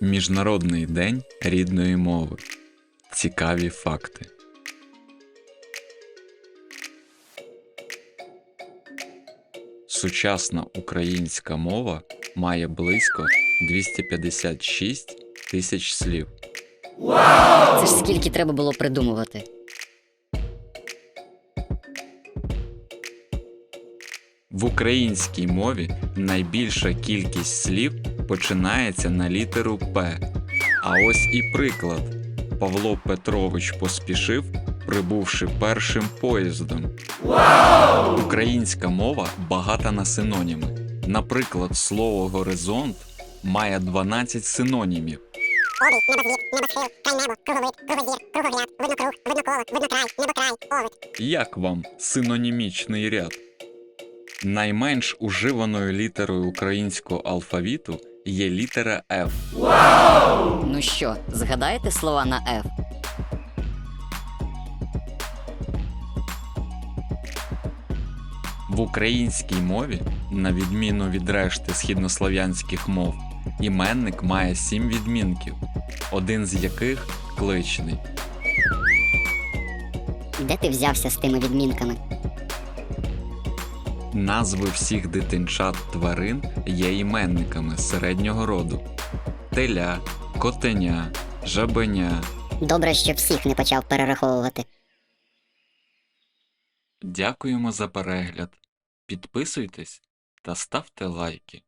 Міжнародний день рідної мови. Цікаві факти. Сучасна українська мова має близько 256 тисяч слів. Це ж скільки треба було придумувати. В українській мові найбільша кількість слів починається на літеру П. А ось і приклад. Павло Петрович поспішив, прибувши першим поїздом. Українська мова багата на синоніми. Наприклад, слово горизонт має 12 синонімів. Як вам синонімічний ряд? Найменш уживаною літерою українського алфавіту є літера F. Ну що, згадаєте слова на F? В українській мові, на відміну від решти східнослов'янських мов, іменник має сім відмінків, один з яких кличний. Де ти взявся з тими відмінками? Назви всіх дитинчат тварин є іменниками середнього роду: теля, котеня, жабеня. Добре, що всіх не почав перераховувати. Дякуємо за перегляд. Підписуйтесь та ставте лайки.